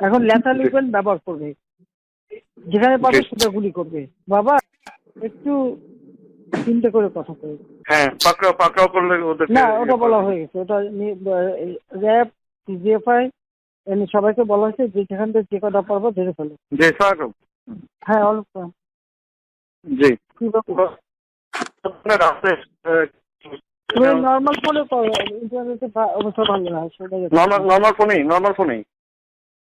এখন লেথা লিখবেন ব্যবহার করবে। যেখানে পাবে সেটা গুলি করবে। বাবা একটু চিন্তা করে কথা কই। হ্যাঁ পাকড়াও পাকড়াও করলে ওদের না ওটা বলা হয়ে গেছে। ওটা র্যাব জিএফআই সবাইকে বলা হয়েছে যে সেখান থেকে যে কটা পারব ধরে ফেলো। জি স্যার হ্যাঁ অল্প জি। নর্মাল ফোনে ইন্টারনেটে অবস্থা ভালো না নর্মাল নর্মাল ফোনেই নর্মাল ফোনেই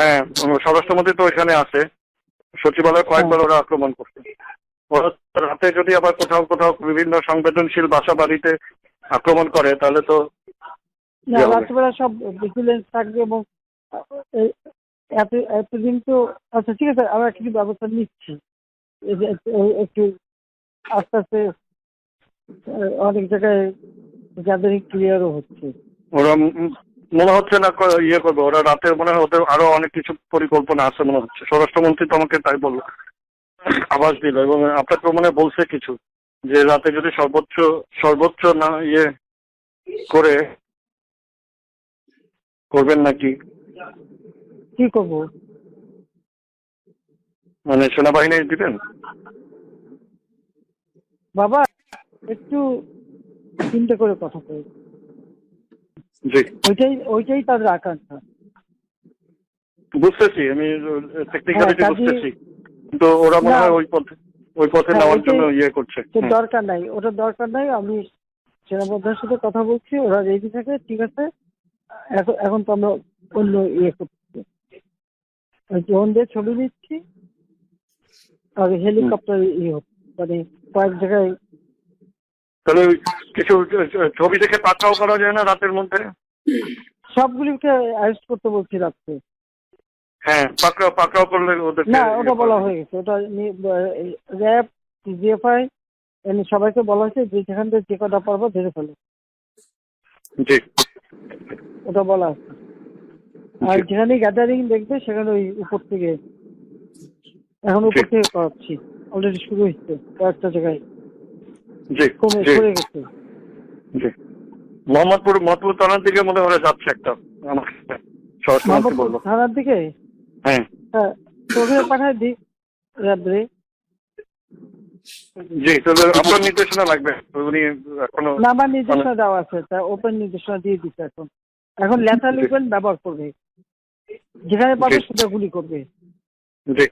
হ্যাঁ স্বরাষ্ট্রমন্ত্রী তো এখানে আছে। সচিবালয় কয়েকবার ওরা আক্রমণ করছে। ওরা রাতে যদি আবার কোথাও কোথাও বিভিন্ন সংবেদনশীল বাসা বাড়িতে আক্রমণ করে তাহলে তো? রাত্রেবেলা সব ভিজিলেন্স থাকবে এবং এত এতদিন তো আচ্ছা ঠিক আছে আমরা কিছু ব্যবস্থা নিচ্ছি। একটু- আস্তে আস্তে অনেক জায়গায় গ্যাদারিং ক্লিয়ারও হচ্ছে। ওরা মনে হচ্ছে না ইয়ে করবে। ওরা রাতে মনে হয় ওদের আরও অনেক কিছু পরিকল্পনা আছে মনে হচ্ছে। স্বরাষ্ট্রমন্ত্রী তো আমাকে তাই বলল। আভাস দিল এবং আপনাকে মনে বলছে কিছু যে রাতে যদি সর্বোচ্চ সর্বোচ্চ না ইয়ে করে করবেন নাকি? কি করব? মানে সেনাবাহিনী দিবেন? বাবা একটু চিন্তা করে কথা কই জি। ওইটাই ওইটাই তাদের আকাঙ্ক্ষা বুঝতেছি আমি টেকনিক্যালিটি বুঝতেছি। কিন্তু ওরা মনে হয় ওই পথে ওই পথে হ্যাঁ, নেওয়ার জন্য ইয়ে করছে। দরকার নাই ওটা দরকার নাই আমি সেনাবদ্ধার সাথে কথা বলছি ওরা রেডি থাকে ঠিক আছে। এখন এখন তো আমরা অন্য ইয়ে করছি। ড্রোন দিয়ে ছবি নিচ্ছি আর হেলিকপ্টার ইয়ে মানে কয়েক জায়গায় তাহলে কিছু ছবি দেখে পাকড়াও করা যায় না রাতের মধ্যে? সবগুলিকে অ্যারেস্ট করতে বলছি রাত্রে। হ্যাঁ পাকড়াও পাকড়াও করলে ওদের না ওটা বলা হয়ে গেছে। ওটা র্যাব জিএফআই সবাইকে বলা হয়েছে যে সেখান থেকে যে কটা পারব ধরে ফেলো। জি। ওটা বলা আছে আর। যেখানে গ্যাদারিং দেখবে সেখানে ওই উপর থেকে। এখন উপর থেকে করাচ্ছি। অলরেডি শুরু হচ্ছে কয়েকটা জায়গায়। জি কমে জি। গেছে। জি। মোহাম্মদপুর থানার দিকে মনে হয় যাচ্ছে একটা। আমাকে সরাসরি বলল থানার দিকে? হ্যাঁ। হ্যাঁ তোকে পাঠায় দিই রাত্রে। জি তাহলে আপনার নির্দেশনা লাগবে। উনি এখনও না আমার নির্দেশনা দেওয়া আছে তা ওপেন নির্দেশনা দিয়ে দিচ্ছে এখন। এখন। লিখবেন ব্যবহার করবে। যেখানে পাবে সেটা গুলি করবে। জি।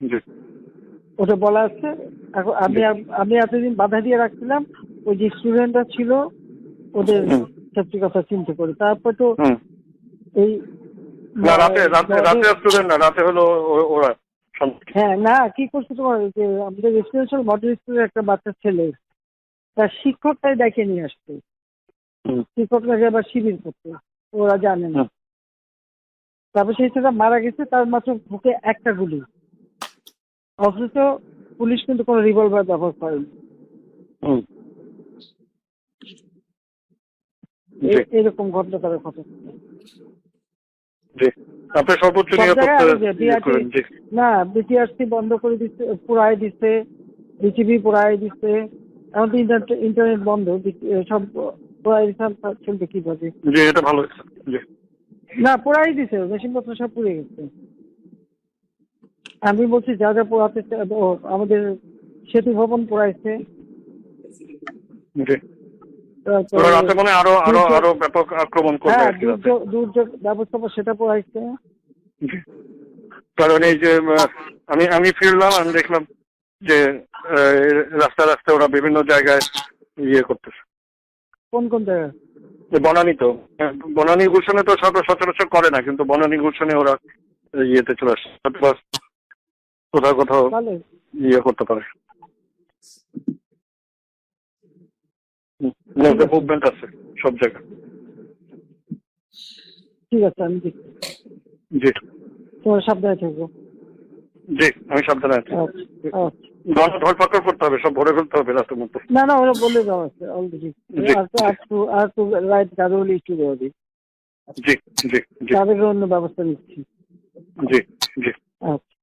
জি। ওটা বলা আছে। এখন আমি আমি এতদিন বাধা দিয়ে রাখছিলাম ওই যে স্টুডেন্টরা ছিল ওদের। সেফটি কথা চিন্তা করে। তারপর তো এই না রাতে রাতে রাতে স্টুডেন্ট না রাতে হলো ওরা হ্যাঁ না কি করছে তোমার যে আমাদের রেসিডেন্সিয়াল মডেল স্কুলের একটা বাচ্চা ছেলে তার শিক্ষকটাই ডেকে নিয়ে হুম। শিক্ষকটাকে আবার শিবির করতে ওরা জানে না। তারপর সেই ছেলেটা মারা গেছে তার মাত্র বুকে একটা গুলি। অথচ পুলিশ কিন্তু কোনো রিভলভার ব্যবহার করেনি। এরকম ঘটনা তারা ঘটে জি সর্বোচ্চ নিরাপত্তা না বিটিআরসি বন্ধ করে দিচ্ছে দিচ্ছে বিটিভি দিচ্ছে এখন তো ইন্টারনেট বন্ধ সব পুরাই দিচ্ছে চলবে জি এটা ভালো না পুরাই দিছে মেশিনপত্র সব পুড়ে গেছে। আমি বলছি যা যা পোড়াতে আমাদের সেতু ভবন পোড়াইছে। জি। রাতে মনে আরও আরও আরও ব্যাপক আক্রমণ করবে হ্যাঁ আর কি দুর্যোগ দুর্যোগ ব্যবস্থাপনা সেটা পোড়াইছে কারণ এই যে আমি আমি ফিরলাম আমি দেখলাম যে রাস্তা রাস্তায় ওরা বিভিন্ন জায়গায় ইয়ে করতেছে। কোন কোন জায়গায়? বনানী তো। বনানী গুলশানে তো সব সচরাচর করে না কিন্তু বনানী গুলশানে ওরা ইয়েতে চলে আসে। কোথাও কোথাও ইয়ে করতে পারে। মুভমেন্ট আছে সব জায়গায়। ঠিক আছে আমি দেখছি। জি। তোমার সাবধানে থেকো জি আমি সাবধানে আছি। আচ্ছা আচ্ছা। গণনা করতে হবে সব ভরে ফেলতে হবে রাস্তার মধ্যে। না না ওরা বলে দাও আছে অলরেডি। আর তো আর তো আর তো রাইট গাড়ি একটু দেওয়া দিই। জি জি জি। তাদের অন্য ব্যবস্থা নিচ্ছি। জি জি। আচ্ছা।